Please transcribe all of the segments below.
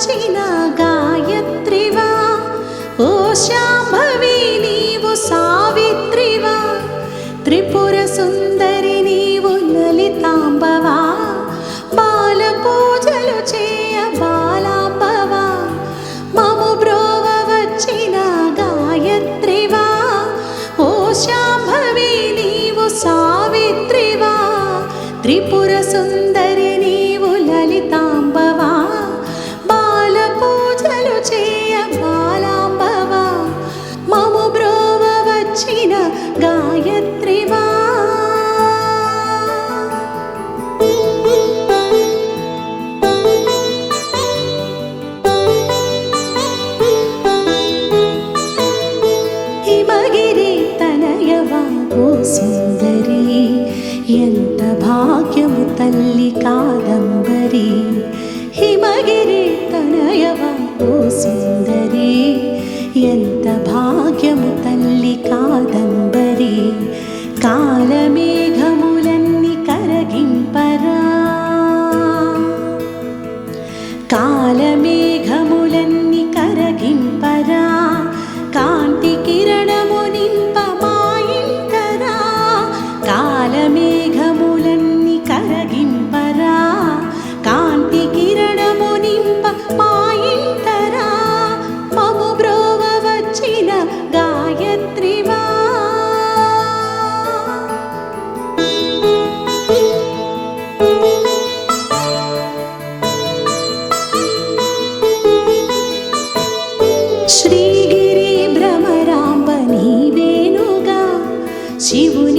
గాంచిన గాయత్రివా? ఓ శాంభవి నీవు సావిత్రివా? త్రిపుర సుందరి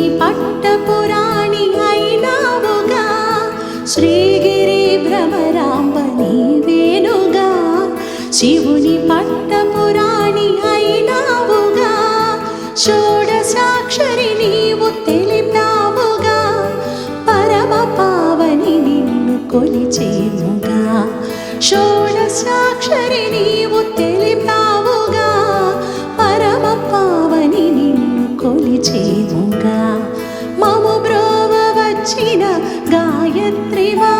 పట్టపురాణి అయినావుగా శ్రీగిరి భ్రమరాంబ నీవేనుగా శివుని పట్టపురాణి అయినావుగా షోడసాక్షరి నీవు తెలిపావుగా. పరమ పావని నిన్ను కొలిచేముగా. షోడసాక్షరి నీవు తెలిపావుగా. పరమ పావని నిన్ను కొలిచేముగా గాయత్రివా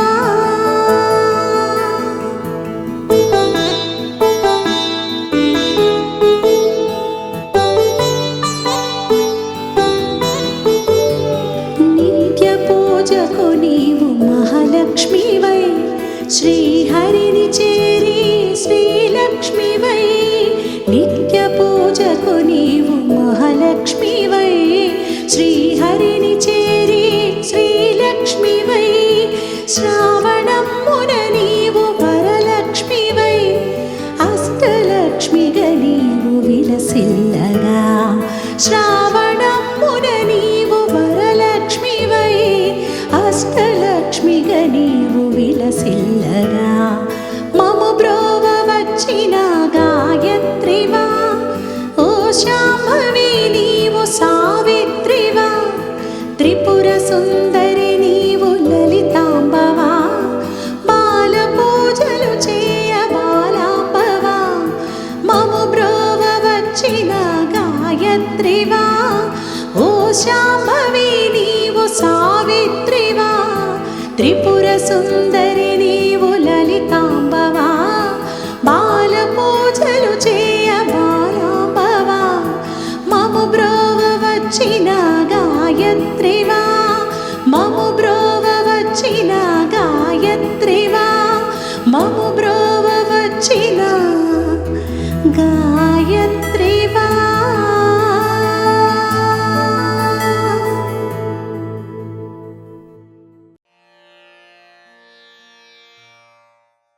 నిత్య పూజకు నీవు మహాలక్ష్మివై శ్రీహరిని చేరి శ్రీలక్ష్మివై నిత్య పూజకు నీవు విలసిల్లగా శ్రావణమున నీవు వరలక్ష్మివై అష్టలక్ష్మిగా నీవు విలసిల్లగా. మము బ్రోవ వచ్చిన గాయత్రివా ఓ శాంభవి నీవు సావిత్రివా. త్రిపుర సుందర శాంభవి నీవు సావిత్రివా త్రిపుర సుందరి నీవు లలితాంబవా బాల పూజలు చేయ బాలాంబవా మము బ్రోవ వచ్చిన గాయత్రివా మము బ్రోవ వచ్చిన